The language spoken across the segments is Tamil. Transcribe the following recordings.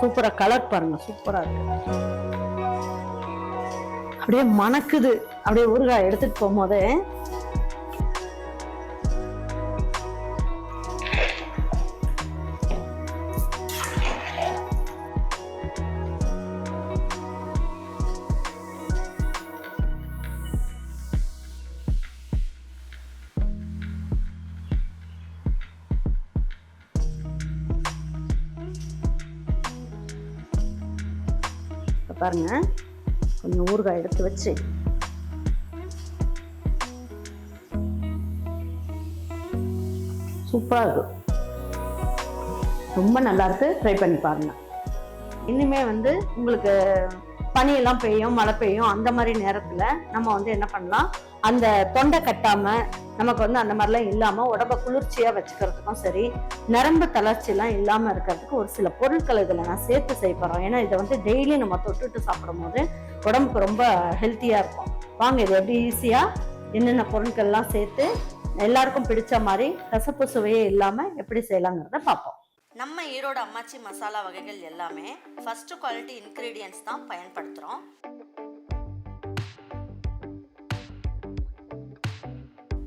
சூப்பரா கலர் பாருங்க சூப்பரா இருக்கு. அப்படியே மணக்குது. அப்படியே ஊறுகாய் எடுத்துட்டு போகும்போது பாருங்க. கொஞ்சம் ஊறுகாய் எடுத்து வச்சு. சூப்பரா இருக்கும் ரொம்ப நல்லா இருக்கு. ட்ரை பண்ணி பாருங்க. இனிமே வந்து உங்களுக்கு பனியெல்லாம் பெய்யும் மழை பெய்யும் அந்த மாதிரி நேரத்தில் நம்ம வந்து என்ன பண்ணலாம்? அந்த தொண்டை கட்டாமல் நமக்கு வந்து அந்த மாதிரிலாம் இல்லாமல் உடம்ப குளிர்ச்சியாக வச்சுக்கிறதுக்கும் சரி நரம்பு தளர்ச்சிலாம் இல்லாமல் இருக்கிறதுக்கு ஒரு சில பொருட்கள் இதில் நான் சேர்த்து செய்யப்படுறோம் ஏன்னா இதை வந்து டெய்லி நம்ம தொட்டுட்டு சாப்பிடும் போது உடம்புக்கு ரொம்ப ஹெல்த்தியாக இருக்கும். வாங்க இது எப்படி ஈஸியாக என்னென்ன பொருட்கள்லாம் சேர்த்து எல்லாருக்கும் பிடிச்ச மாதிரி கசப்பு சுவையே இல்லாமல் எப்படி செய்யலாங்கிறத பார்ப்போம். நம்ம ஈரோடு அம்மாச்சி மசாலா வகைகள் எல்லாமே ஃபஸ்ட்டு குவாலிட்டி இன்க்ரீடியன்ஸ் தான் பயன்படுத்துகிறோம்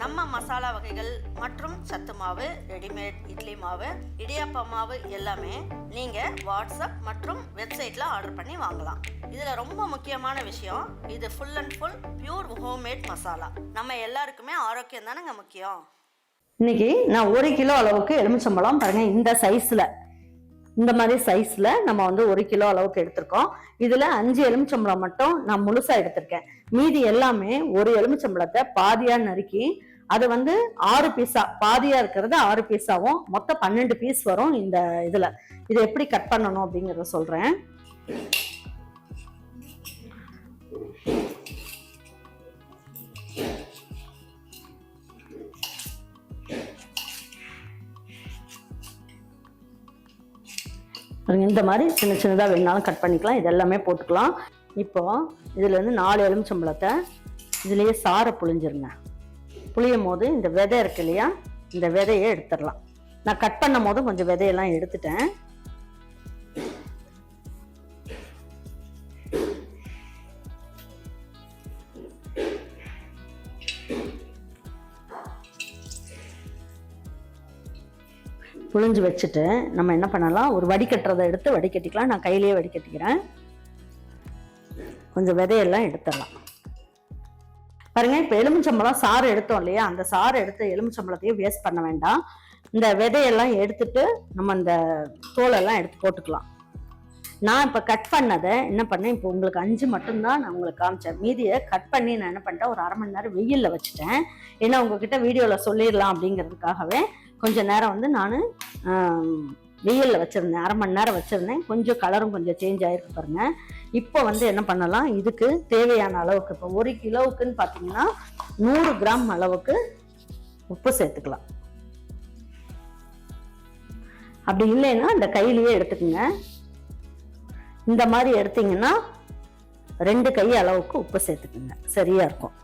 நம்ம மசாலா வகைகள் மற்றும் சத்து மாவு ரெடிமேட் இட்லி மாவு இடியாப்ப மாவு எல்லாமே நீங்கள் வாட்ஸ்அப் மற்றும் வெப்சைட்டில் ஆர்டர் பண்ணி வாங்கலாம். இதில் ரொம்ப முக்கியமான விஷயம் இது full and full pure homemade masala நம்ம எல்லாருக்குமே ஆரோக்கியம் தானேங்க முக்கியம்? இன்னைக்கு நான் ஒரு கிலோ அளவுக்கு எலுமிச்சம்பழம் பாருங்க இந்த சைஸ்ல இந்த மாதிரி சைஸ்ல நம்ம வந்து ஒரு கிலோ அளவுக்கு எடுத்திருக்கோம். இதுல அஞ்சு எலுமிச்சம்பழம் மட்டும் நான் முழுசா எடுத்திருக்கேன். மீதி எல்லாமே ஒரு எலுமிச்சம்பழத்தை பாதியா நறுக்கி அது வந்து ஆறு பீஸா பாதியா இருக்கிறது ஆறு பீஸாவும் மொத்தம் பன்னெண்டு பீஸ் வரும் இந்த இதுல. இதை எப்படி கட் பண்ணணும் அப்படிங்கறத சொல்றேன். இந்த மாதிரி சின்ன சின்னதாக வேணாலும் கட் பண்ணிக்கலாம். இது எல்லாமே போட்டுக்கலாம். இப்போ இதுல இருந்து நாலு எலுமிச்சம்பழத்தை இதுலயே சாரை புழிஞ்சிருங்க. புளியும் போது இந்த விதை இருக்கு இல்லையா? இந்த விதையை எடுத்துடலாம். நான் கட் பண்ணும் போது கொஞ்சம் விதையெல்லாம் எடுத்துட்டேன். புழிஞ்சு வச்சுட்டு நம்ம என்ன பண்ணலாம்? ஒரு வடிகட்டுறதை எடுத்து வடிகட்டிக்கலாம். நான் கையிலேயே வடிகட்டிக்கிறேன். கொஞ்சம் விதையெல்லாம் எடுத்துடலாம். பாருங்க இப்போ எலுமிச்சம்பழம் சாறு எடுத்தோம் இல்லையா? அந்த சாறு எடுத்து எலுமிச்சம்பழத்தையும் வேஸ்ட் பண்ண வேண்டாம். இந்த விதையெல்லாம் எடுத்துட்டு நம்ம இந்த தோலெல்லாம் எடுத்து போட்டுக்கலாம். நான் இப்போ கட் பண்ணதை என்ன பண்ணேன்? இப்போ உங்களுக்கு அஞ்சு மட்டும்தான் நான் உங்களுக்கு காமிச்சேன். மீதியை கட் பண்ணி நான் என்ன பண்ணிட்டேன்? ஒரு அரை மணி நேரம் வெயிலில் வச்சுட்டேன். ஏன்னா உங்ககிட்ட வீடியோவில் சொல்லிடலாம் அப்படிங்கிறதுக்காகவே கொஞ்சம் நேரம் வந்து நான் வெயிலில் வச்சுருந்தேன் அரை மணி நேரம் வச்சுருந்தேன். கொஞ்சம் கலரும் கொஞ்சம் சேஞ்ச் ஆகிருக்கு பாருங்க. இப்போ வந்து என்ன பண்ணலாம்? இதுக்கு தேவையான அளவுக்கு இப்போ ஒரு கிலோவுக்குன்னு பார்த்தீங்கன்னா நூறு கிராம் அளவுக்கு உப்பு சேர்த்துக்கலாம். அப்படி இல்லைன்னா இந்த கையிலேயே எடுத்துக்கோங்க. இந்த மாதிரி எடுத்தீங்கன்னா ரெண்டு கை அளவுக்கு உப்பு சேர்த்துக்குங்க. சரியா இருக்கும்.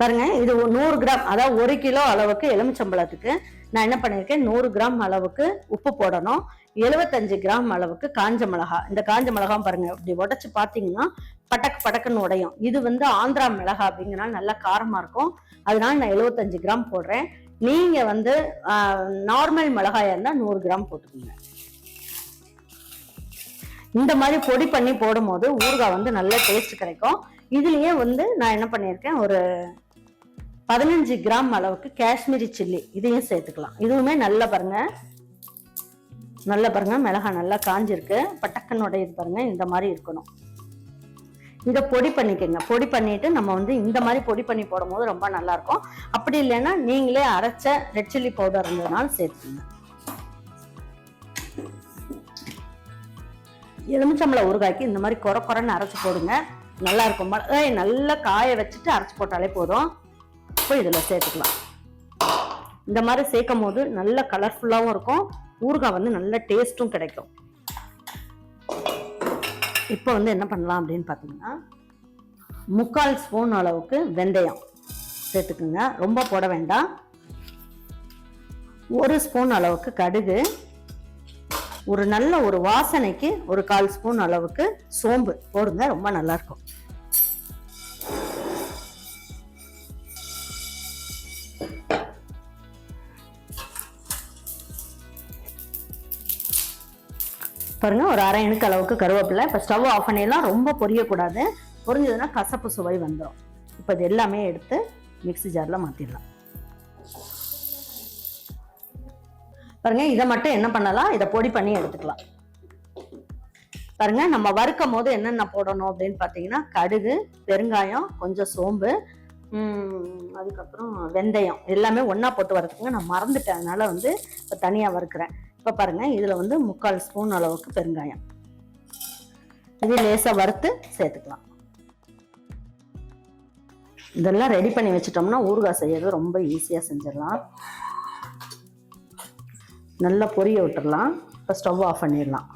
பாருங்க இது நூறு கிராம் அதாவது ஒரு கிலோ அளவுக்கு எலுமிச்சம்பழத்துக்கு நான் என்ன பண்ணியிருக்கேன்? நூறு கிராம் அளவுக்கு உப்பு போடணும். எழுபத்தஞ்சு கிராம் அளவுக்கு காஞ்ச மிளகா. இந்த காஞ்ச மிளகா பாருங்க இப்படி உடச்சு பார்த்தீங்கன்னா பட்டக்கு பட்டக்குன்னு உடையும். இது வந்து ஆந்திரா மிளகா அப்படிங்கிறனால நல்லா காரமாக இருக்கும். அதனால நான் எழுபத்தஞ்சு கிராம் போடுறேன். நீங்கள் வந்து நார்மல் மிளகாயா இருந்தால் நூறு கிராம் போட்டுக்கோங்க. இந்த மாதிரி பொடி பண்ணி போடும்போது ஊறுகாய் வந்து நல்ல டேஸ்ட் கிடைக்கும். இதுலயே வந்து நான் என்ன பண்ணியிருக்கேன் ஒரு பதினஞ்சு கிராம் அளவுக்கு காஷ்மீரி சில்லி. இதையும் சேர்த்துக்கலாம். இதுவுமே நல்லா பாருங்க. நல்லா பாருங்க. மிளகாய் நல்லா காஞ்சிருக்கு. பட்டக்கனுடைய இது பாருங்க. இந்த மாதிரி இருக்கணும். இதை பொடி பண்ணிக்கோங்க. பொடி பண்ணிட்டு நம்ம வந்து இந்த மாதிரி பொடி பண்ணி போடும்போது ரொம்ப நல்லா இருக்கும் அப்படி இல்லைன்னா நீங்களே அரைச்ச ரெட் சில்லி பவுடர் இருந்ததுனாலும் சேர்த்துக்கோங்க. எலுமிச்சம்பழ ஊறுகாய்க்கு இந்த மாதிரி குறை குறைன்னு அரைச்சி போடுங்க. நல்லா இருக்கும். மிளகாய் நல்லா காய வச்சுட்டு அரைச்சி போட்டாலே போதும். இப்போ இதில் சேர்த்துக்கலாம். இந்த மாதிரி சேர்க்கும் போது நல்ல கலர்ஃபுல்லாகவும் இருக்கும். ஊறுகாய் வந்து நல்ல டேஸ்ட்டும் கிடைக்கும். இப்போ வந்து என்ன பண்ணலாம் அப்படின்னு பார்த்தீங்கன்னா முக்கால் ஸ்பூன் அளவுக்கு வெந்தயம் சேர்த்துக்குங்க. ரொம்ப போட வேண்டாம். ஒரு ஸ்பூன் அளவுக்கு கடுகு. ஒரு நல்ல ஒரு வாசனைக்கு ஒரு கால் ஸ்பூன் அளவுக்கு சோம்பு போடுங்க ரொம்ப நல்லாயிருக்கும் பாருங்கள் ஒரு அரை இணுக்கு அளவுக்கு கருவேப்பிலை. இப்போ ஸ்டவ் ஆஃப் பண்ணிடலாம் ரொம்ப பொரியக்கூடாது. பொரிஞ்சதுன்னா கசப்பு சுவை வந்துடும் இப்போ இது எல்லாமே எடுத்து மிக்ஸி ஜாரில் மாற்றிடலாம் பாருங்கள் இதை மட்டும் என்ன பண்ணலாம்? இதை பொடி பண்ணி எடுத்துக்கலாம். பாருங்க நம்ம வறுக்கும் போது என்னென்ன போடணும் அப்படின்னு பார்த்தீங்கன்னா கடுகு பெருங்காயம் கொஞ்சம் சோம்பு அதுக்கப்புறம் வெந்தயம். எல்லாமே ஒன்றா போட்டு வறுத்துக்குங்க. நான் மறந்துட்டேன். அதனால் வந்து இப்போ தனியாக வறுக்கிறேன். இப்போ பாருங்க இதில் வந்து முக்கால் ஸ்பூன் அளவுக்கு பெருங்காயம். இது லேசாக வறுத்து சேர்த்துக்கலாம். இதெல்லாம் ரெடி பண்ணி வச்சிட்டோம்னா ஊறுகாய் செய்யறது ரொம்ப ஈஸியாக செஞ்சிடலாம். நல்லா பொரிய விட்டுறலாம் இப்போ ஸ்டவ் ஆஃப் பண்ணிடலாம்.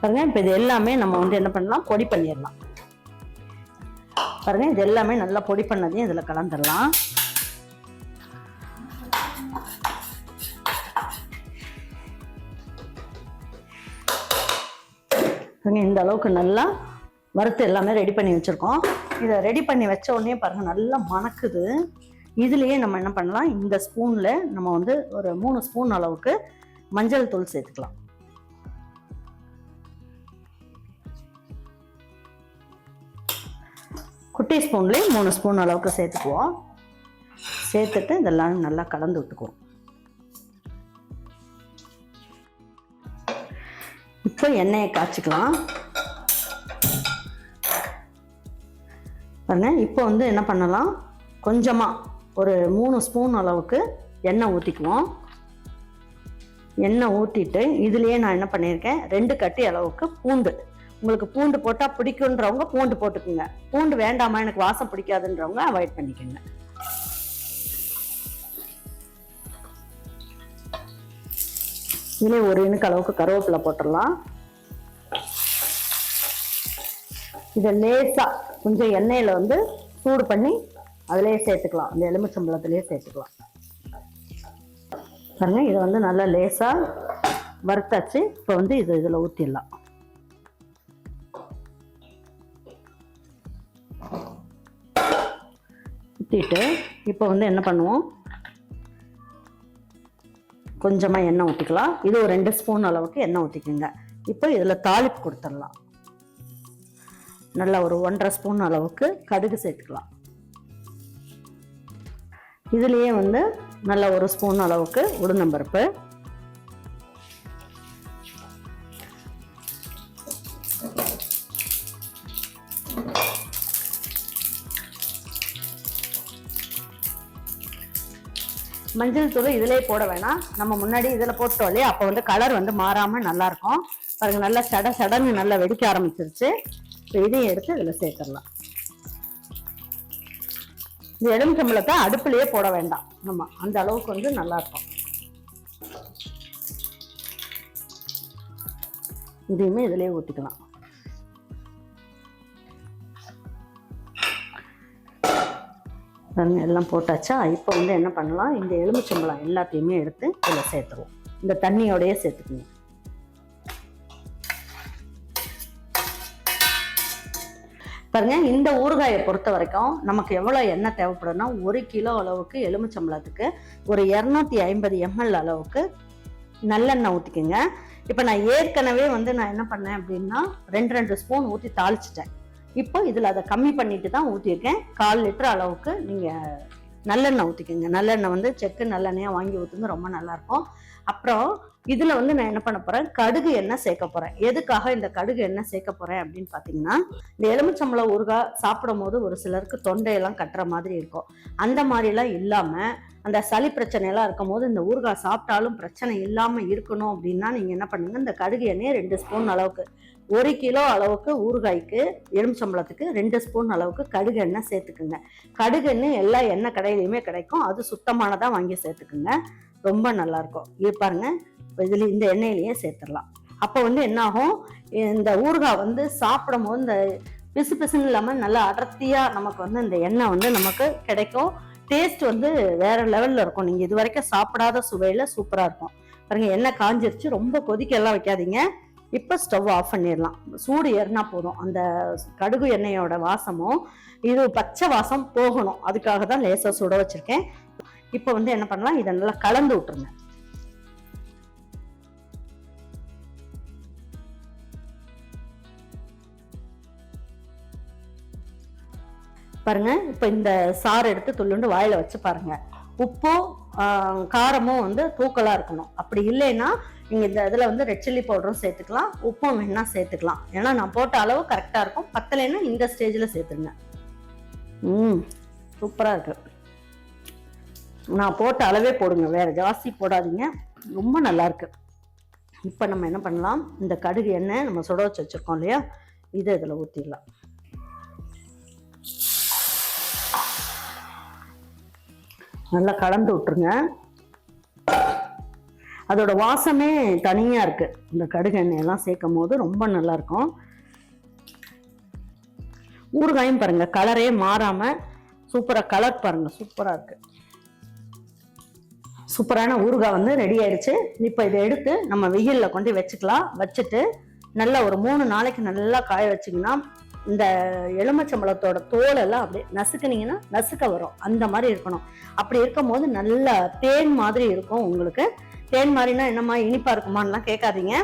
பாருங்க இப்போ இது எல்லாமே நம்ம வந்து என்ன பண்ணலாம்? பொடி பண்ணிடலாம். பாருங்க இது எல்லாமே நல்லா பொடி பண்ணதையும் இதில் கலந்துடலாம். பாருங்க இந்த அளவுக்கு நல்லா வறுத்து எல்லாமே ரெடி பண்ணி வச்சுருக்கோம். இதை ரெடி பண்ணி வச்ச உடனே பாருங்க நல்லா மணக்குது. இதுலேயே நம்ம என்ன பண்ணலாம் இந்த ஸ்பூனில் நம்ம வந்து ஒரு மூணு ஸ்பூன் அளவுக்கு மஞ்சள் தூள் சேர்த்துக்கலாம். குட்டி ஸ்பூன்லேயே மூணு ஸ்பூன் அளவுக்கு சேர்த்துக்குவோம். சேர்த்துட்டு இதெல்லாம் நல்லா கலந்து விட்டுக்குவோம். இப்போ எண்ணெயை காய்ச்சிக்கலாம். பாருங்க இப்போ வந்து என்ன பண்ணலாம்? கொஞ்சமாக ஒரு மூணு ஸ்பூன் அளவுக்கு எண்ணெய் ஊற்றிக்குவோம் எண்ணெய் ஊற்றிட்டு இதுலேயே நான் என்ன பண்ணியிருக்கேன்? ரெண்டு கட்டி அளவுக்கு பூண்டு உங்களுக்கு பூண்டு போட்டால் பிடிக்குன்றவங்க பூண்டு போட்டுக்குங்க. பூண்டு வேண்டாமா எனக்கு வாசம் பிடிக்காதுன்றவங்க அவாய்ட் பண்ணிக்கோங்க. இதுலேயே ஒரு இனுக்கு அளவுக்கு கருவேப்பிலை போட்டுடலாம். இதை லேசாக கொஞ்சம் எண்ணெயில் வந்து சூடு பண்ணி அதிலேயே சேர்த்துக்கலாம். அந்த எலுமிச்சம்பழத்துலேயே சேர்த்துக்கலாம். பாருங்க இதை வந்து நல்லா லேசாக வறுத்தாச்சு. இப்போ வந்து இது இதில் ஊற்றிடலாம் ஊற்றிட்டு இப்போ வந்து என்ன பண்ணுவோம்? கொஞ்சமாக எண்ணெய் ஊற்றிக்கலாம் இது ஒரு ரெண்டு ஸ்பூன் அளவுக்கு எண்ணெய் ஊற்றிக்கோங்க இப்போ இதில் தாளிப்பு கொடுத்துடலாம். நல்லா ஒரு ஒன்றரை ஸ்பூன் அளவுக்கு கடுகு சேர்த்துக்கலாம். இதுலேயே வந்து நல்ல ஒரு ஸ்பூன் அளவுக்கு உளுந்தம்பருப்பு மஞ்சள் தூள் இதிலே போட வேணாம். நம்ம முன்னாடி இதில் போட்டோம் இல்லையா? அப்போ வந்து கலர் வந்து மாறாமல் நல்லாயிருக்கும் பாருங்க நல்லா சட சடன்னு நல்லா வெடிக்க ஆரம்பிச்சிருச்சு. இப்போ இதையும் எடுத்து இதில் சேர்த்துடலாம். இந்த எடம் சம்பளத்தை அடுப்புலையே போட வேண்டாம். நம்ம அந்த அளவுக்கு வந்து நல்லாயிருக்கும் இதையுமே இதிலே ஊற்றிக்கலாம் பாருங்கள் எல்லாம் போட்டாச்சா இப்போ வந்து என்ன பண்ணலாம் இந்த எலுமிச்சம்பழம் எல்லாத்தையுமே எடுத்து இதில் சேர்த்துருவோம். இந்த தண்ணியோடையே சேர்த்துக்கணும் பாருங்க இந்த ஊறுகாயை பொறுத்த வரைக்கும் நமக்கு எவ்வளோ எண்ணெய் தேவைப்படும்னா ஒரு கிலோ அளவுக்கு எலுமிச்சம்பழத்துக்கு ஒரு இரநூத்தி ஐம்பது எம்எல் அளவுக்கு நல்லெண்ணெய் ஊற்றிக்கோங்க இப்போ நான் ஏற்கனவே வந்து நான் என்ன பண்ணேன் அப்படின்னா ரெண்டு ரெண்டு ஸ்பூன் ஊற்றி தாளிச்சிட்டேன். இப்போ இதில் அதை கம்மி பண்ணிட்டு தான் ஊற்றிருக்கேன் கால் லிட்டர் அளவுக்கு நீங்கள் நல்லெண்ணெய் ஊற்றிக்கோங்க நல்லெண்ணெய் வந்து செக்கு நல்லெண்ணெயாக வாங்கி ஊற்றுங்க ரொம்ப நல்லாயிருக்கும் அப்புறம் இதுல வந்து நான் என்ன பண்ண போறேன்? கடுகு எண்ணெய் சேர்க்க போறேன். எதுக்காக இந்த கடுகு எண்ணெய் சேர்க்க போறேன் அப்படின்னு பாத்தீங்கன்னா இந்த எலுமிச்சம்பழம் ஊறுகாய் சாப்பிடும் போது ஒரு சிலருக்கு தொண்டையெல்லாம் கட்டுற மாதிரி இருக்கும். அந்த மாதிரிலாம் இல்லாம அந்த சளி பிரச்சனையெல்லாம் இருக்கும் போது இந்த ஊறுகாய் சாப்பிட்டாலும் பிரச்சனை இல்லாம இருக்கணும் அப்படின்னா நீங்க என்ன பண்ணுங்க இந்த கடுகு எண்ணெயை ரெண்டு ஸ்பூன் அளவுக்கு ஒரு கிலோ அளவுக்கு ஊறுகாய்க்கு எலுமிச்சம்பழத்துக்கு ரெண்டு ஸ்பூன் அளவுக்கு கடுகு எண்ணெய் சேர்த்துக்குங்க. கடுகு எண்ணெய் எல்லா எண்ணெய் கடையிலையுமே கிடைக்கும். அது சுத்தமானதாக வாங்கி சேர்த்துக்குங்க. ரொம்ப நல்லாயிருக்கும் இது பாருங்க இதுல இந்த எண்ணெயிலேயே சேர்த்துடலாம். அப்போ வந்து என்ன ஆகும் இந்த ஊறுகாய் வந்து சாப்பிடும் போது இந்த பிசு பிசுன்னு இல்லாமல் நல்லா அடர்த்தியாக நமக்கு வந்து இந்த எண்ணெய் வந்து நமக்கு கிடைக்கும். டேஸ்ட் வந்து வேற லெவலில் இருக்கும். நீங்கள் இது வரைக்கும் சாப்பிடாத சுவையில் சூப்பராக இருக்கும். பாருங்க எண்ணெய் காஞ்சிருச்சு. ரொம்ப கொதிக்க எல்லாம் வைக்காதீங்க. இப்போ ஸ்டவ் ஆஃப் பண்ணிடலாம். சூடு ஏறினா போதும். அந்த கடுகு எண்ணெயோட வாசமும் இது பச்சை வாசம் போகணும். அதுக்காக தான் லேசாக சுட வச்சுருக்கேன். இப்போ வந்து என்ன பண்ணலாம்? இதை நல்லா கலந்து விட்டுருங்க. பாருங்க இப்போ இந்த சாறு எடுத்து துள்ளுண்டு வாயில வச்சு பாருங்க. உப்பும் காரமும் வந்து தூக்கலா இருக்கணும். அப்படி இல்லைன்னா நீங்க இந்த இதுல வந்து ரெட் சில்லி பவுடரும் சேர்த்துக்கலாம். உப்பும் வேணா சேர்த்துக்கலாம். ஏன்னா நான் போட்ட அளவு கரெக்டா இருக்கும். பத்தலைன்னா இந்த ஸ்டேஜ்ல சேர்த்துருங்க. ம் சூப்பரா இருக்கு. நான் போட்ட அளவே போடுங்க. வேறு ஜாஸ்தி போடாதீங்க. ரொம்ப நல்லாயிருக்கு இப்போ நம்ம என்ன பண்ணலாம்? இந்த கடுகு எண்ணெய் நம்ம சுட வச்சு வச்சிருக்கோம் இல்லையா? இதை இதில் ஊற்றிடலாம் நல்லா கலந்து விட்டுருங்க. அதோட வாசமே தனியாக இருக்குது இந்த கடுகு எண்ணெயெல்லாம் சேர்க்கும் போது ரொம்ப நல்லாயிருக்கும் ஊறுகாயும் பாருங்கள் கலரே மாறாமல் சூப்பராக கலர் பாருங்கள் சூப்பராக இருக்குது சூப்பரான ஊறுகாய் வந்து ரெடி ஆயிடுச்சு இப்போ இதை எடுத்து நம்ம வெயிலில் கொண்டு வச்சுக்கலாம். வச்சுட்டு நல்லா ஒரு மூணு நாளைக்கு நல்லா காய வச்சிங்கன்னா இந்த எலுமிச்சம்பழத்தோட தோல் எல்லாம் அப்படியே நசுக்குனீங்கன்னா நசுக்க வரும். அந்த மாதிரி இருக்கணும். அப்படி இருக்கும் போது நல்ல தேன் மாதிரி இருக்கும் உங்களுக்கு. தேன் மாதிரினா என்னம்மா இனிப்பா இருக்குமான்லாம் கேட்காதீங்க.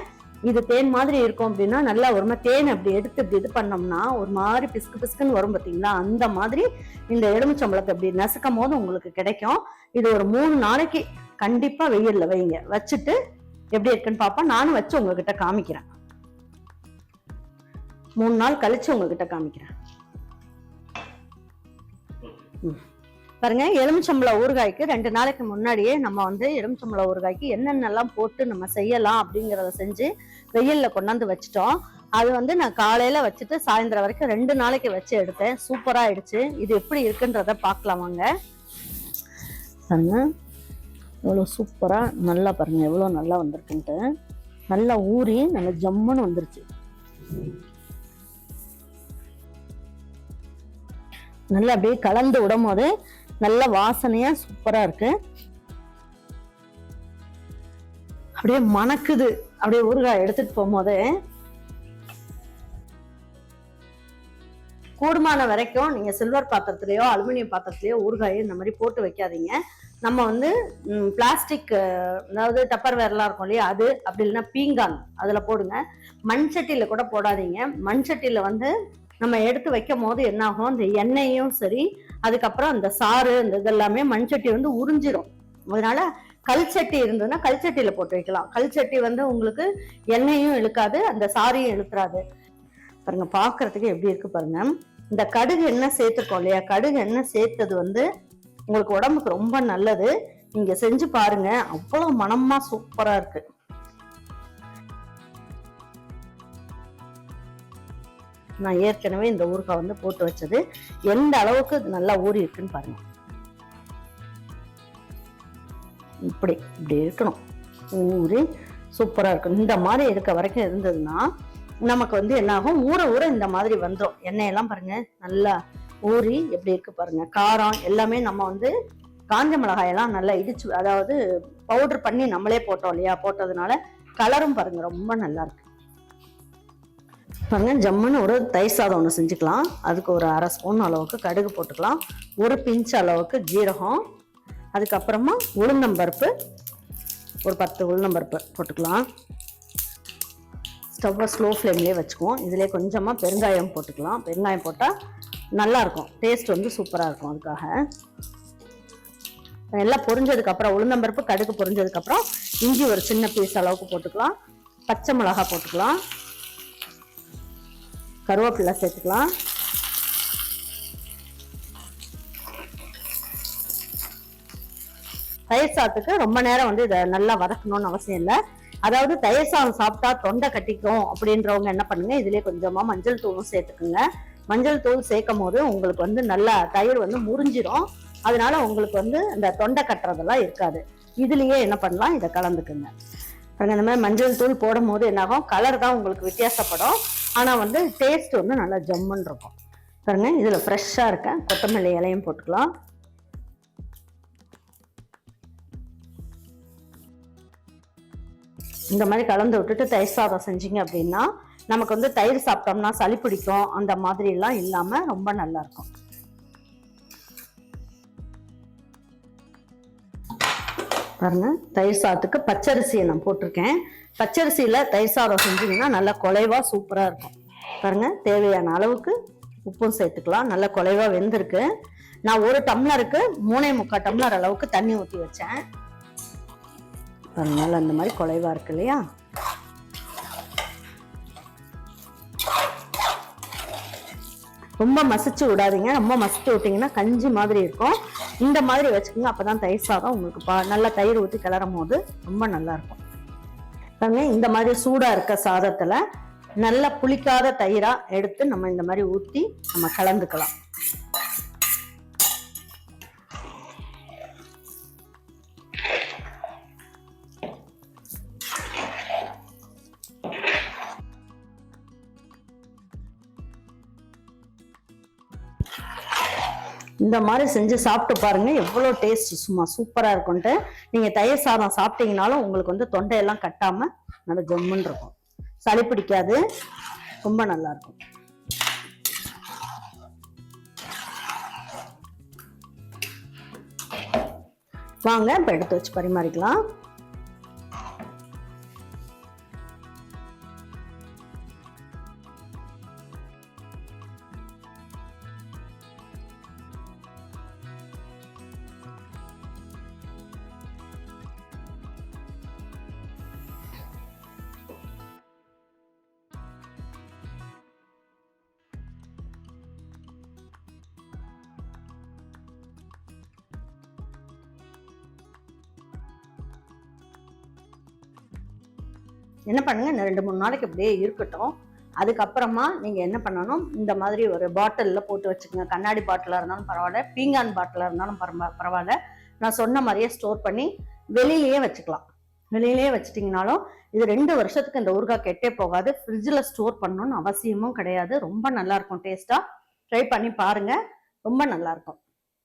இது தேன் மாதிரி இருக்கும் அப்படின்னா நல்லா ஒரு மாதிரி தேன் அப்படி எடுத்து இப்படி இது பண்ணோம்னா ஒரு மாதிரி பிஸ்கு பிஸ்குன்னு வரும் பார்த்தீங்களா? அந்த மாதிரி இந்த எலுமிச்சம்பளத்தை அப்படி நசுக்கும் போது உங்களுக்கு கிடைக்கும். இது ஒரு மூணு நாளைக்கு கண்டிப்பாக வெயிலில் வைங்க. வச்சுட்டு எப்படி இருக்குன்னு பார்ப்போம் நானும் வச்சு உங்ககிட்ட காமிக்கிறேன். மூணு நாள் கழிச்சு உங்ககிட்ட காமிக்கிறேன். ம். பாருங்க எலுமிச்சம்பழ ஊறுகாய்க்கு ரெண்டு நாளைக்கு முன்னாடியே நம்ம வந்து எலுமிச்சம்பளம் ஊறுகாய்க்கு என்னென்னலாம் போட்டு நம்ம செய்யலாம் அப்படிங்கிறத செஞ்சு வெயில்ல கொண்டாந்து வச்சிட்டோம். அது வந்து நான் காலையில வச்சுட்டு சாயந்தரம் வரைக்கும் ரெண்டு நாளைக்கு வச்சு எடுத்தேன். சூப்பரா ஆயிடுச்சு. இது எப்படி இருக்குன்றத பார்க்கலாம் வாங்க. பாருங்க. எவ்வளோ சூப்பரா நல்லா பாருங்க எவ்வளோ நல்லா வந்திருக்குன்ட்டு. நல்லா ஊறி நல்லா ஜம்முன்னு வந்துருச்சு. நல்லா அப்படியே கலந்து விடும் போது நல்ல வாசனையா சூப்பரா இருக்கு. அப்படியே மணக்குது. அப்படியே ஊறுகாய் எடுத்துட்டு போகும்போது கூடுமான வரைக்கும் நீங்க சில்வர் பாத்திரத்திலயோ அலுமினியம் பாத்திரத்துலையோ ஊறுகாயோ இந்த மாதிரி போட்டு வைக்காதீங்க. நம்ம வந்து பிளாஸ்டிக் அதாவது டப்பர் வேர்லாம் இருக்கும் இல்லையா அது அப்படி இல்லைன்னா பீங்கான் அதில் போடுங்க. மண்சட்டியில் கூட போடாதீங்க. மண்சட்டியில் வந்து நம்ம எடுத்து வைக்கும் போது என்னாகும் இந்த எண்ணெயும் சரி அதுக்கப்புறம் அந்த சாறு இந்த இதெல்லாமே மண்சட்டி வந்து உறிஞ்சிரும். அதனால கல் சட்டி இருந்ததுன்னா கல் சட்டியில போட்டு வைக்கலாம். கல் சட்டி வந்து உங்களுக்கு எண்ணெயும் இழுக்காது அந்த சாரியும் இழுத்துறாது. பாருங்க பாக்குறதுக்கு எப்படி இருக்கு பாருங்க. இந்த கடுகு எண்ணெய் சேர்த்துருக்கோம் இல்லையா? கடுகு எண்ணெய் சேர்த்தது வந்து உங்களுக்கு உடம்புக்கு ரொம்ப நல்லது. நீங்க செஞ்சு பாருங்க. அவ்வளவு மனமா சூப்பரா இருக்கு. நான் ஏற்கனவே இந்த ஊறுகாய் வந்து போட்டு வச்சது. எந்த அளவுக்கு நல்லா ஊறி இருக்குன்னு பாருங்க. இப்படி இப்படி இருக்கணும். ஊறி சூப்பரா இருக்கும் இந்த மாதிரி இருக்க வரைக்கும் இருந்ததுன்னா நமக்கு வந்து என்ன ஆகும் ஊற ஊற இந்த மாதிரி வந்துடும் எண்ணெயெல்லாம் பாருங்க. நல்லா ஊறி எப்படி இருக்கு பாருங்க. காரம் எல்லாமே நம்ம வந்து காஞ்ச மிளகாயெல்லாம் நல்லா இடிச்சு அதாவது பவுடர் பண்ணி நம்மளே போட்டோம் இல்லையா? போட்டதுனால கலரும் பாருங்க. ரொம்ப நல்லா இருக்கு. பாருங்கள் ஜம்முன்னு ஒரு தயிர் சாதம் ஒன்று செஞ்சுக்கலாம். அதுக்கு ஒரு அரை ஸ்பூன் அளவுக்கு கடுகு போட்டுக்கலாம். ஒரு பிஞ்ச் அளவுக்கு ஜீரகம். அதுக்கப்புறமா உளுந்தம்பருப்பு ஒரு பத்து உளுந்தம்பருப்பு போட்டுக்கலாம். ஸ்டவ்வை ஸ்லோ ஃப்ளேம்லேயே வச்சுக்குவோம். இதிலே கொஞ்சமாக பெருங்காயம் போட்டுக்கலாம். பெருங்காயம் போட்டால் நல்லாயிருக்கும். டேஸ்ட் வந்து சூப்பராக இருக்கும் அதுக்காக. எல்லாம் பொரிஞ்சதுக்கப்புறம் உளுந்தம்பருப்பு கடுகு பொரிஞ்சதுக்கப்புறம் இஞ்சி ஒரு சின்ன பீஸ் அளவுக்கு போட்டுக்கலாம். பச்சை மிளகா போட்டுக்கலாம். கருவேப்பிலை சேர்த்துக்கலாம். தயிர் சாதத்துக்கு ரொம்ப நேரம் வந்து இதை நல்லா வதக்கணும்னு அவசியம் இல்லை. அதாவது தயிர் சாதம் சாப்பிட்டா தொண்டை கட்டிக்கும் அப்படின்றவங்க என்ன பண்ணுங்க இதுலயே கொஞ்சமா மஞ்சள் தூளும் சேர்த்துக்குங்க. மஞ்சள் தூள் சேர்க்கும் போது உங்களுக்கு வந்து நல்லா தயிர் வந்து முறிஞ்சிரும். அதனால உங்களுக்கு வந்து இந்த தொண்டை கட்டுறதெல்லாம் இருக்காது. இதுலயே என்ன பண்ணலாம் இதை கலந்துக்குங்க. பாருங்க இந்த மாதிரி மஞ்சள் தூள் போடும் போது என்னாகும்? கலர் தான் உங்களுக்கு வித்தியாசப்படும். ஆனால் வந்து டேஸ்ட் வந்து நல்லா ஜம்முன்னு இருக்கும். பாருங்க இதில் ஃப்ரெஷ்ஷாக இருக்கேன் கொத்தமல்லி இலையும் போட்டுக்கலாம். இந்த மாதிரி கலந்து விட்டுட்டு தயிர் சாதம் செஞ்சீங்க அப்படின்னா நமக்கு வந்து தயிர் சாப்பிட்டோம்னா சளி பிடிக்கும் அந்த மாதிரிலாம் இல்லாமல் ரொம்ப நல்லா இருக்கும். பாருங்க தயிர் சாதத்துக்கு பச்சரிசியை நான் போட்டிருக்கேன். பச்சரிசியில தயிர் சாதம் செஞ்சீங்கன்னா நல்லா குலைவா சூப்பரா இருக்கும். பாருங்க தேவையான அளவுக்கு உப்பும் சேர்த்துக்கலாம். நல்லா குலைவா வெந்திருக்கு. நான் ஒரு டம்ளருக்கு மூணே முக்கால் டம்ளர் அளவுக்கு தண்ணி ஊற்றி வச்சேன். அதனால அந்த மாதிரி குலைவா இருக்கு இல்லையா? ரொம்ப மசிச்சு விடாதீங்க. ரொம்ப மசிச்சு விட்டீங்கன்னா கஞ்சி மாதிரி இருக்கும். இந்த மாதிரி வச்சுக்கோங்க அப்பதான் தயிர் சாதம் உங்களுக்கு பா நல்லா தயிர் ஊற்றி கிளறும் போது ரொம்ப நல்லா இருக்கும். பாருங்க இந்த மாதிரி சூடா இருக்க சாதத்துல நல்லா புளிக்காத தயிரா எடுத்து நம்ம இந்த மாதிரி ஊற்றி நம்ம கலந்துக்கலாம். இந்த மாதிரி செஞ்சு சாப்பிட்டு பாருங்க. எவ்வளோ டேஸ்ட் சும்மா சூப்பரா இருக்கும்ட்டு நீங்க தயிர் சாதம் சாப்பிட்டீங்கனாலும் உங்களுக்கு வந்து தொண்டையெல்லாம் கட்டாம நல்லா ஜம்முன்னு இருக்கும். சளி பிடிக்காது. ரொம்ப நல்லா இருக்கும். வாங்க இப்போ எடுத்து வச்சு பரிமாறிக்கலாம். என்ன பண்ணுங்க இந்த ரெண்டு மூணு நாளைக்கு அப்படியே இருக்கட்டும். அதுக்கப்புறமா நீங்க என்ன பண்ணணும் இந்த மாதிரி ஒரு பாட்டில்ல போட்டு வச்சுக்கோங்க. கண்ணாடி பாட்டிலா இருந்தாலும் பரவாயில்ல பீங்கான் பாட்டிலா இருந்தாலும் பரவா- பரவாயில்ல. நான் சொன்ன மாதிரியே ஸ்டோர் பண்ணி வெளியிலயே வச்சுக்கலாம். வெளியிலயே வச்சிட்டிங்கனாலும் இது ரெண்டு வருஷத்துக்கு இந்த ஊறுகாய் கெட்டே போகாது. ஃப்ரிட்ஜில் ஸ்டோர் பண்ணணும்னு அவசியமும் கிடையாது. ரொம்ப நல்லா இருக்கும் டேஸ்டா ட்ரை பண்ணி பாருங்க ரொம்ப நல்லா இருக்கும்.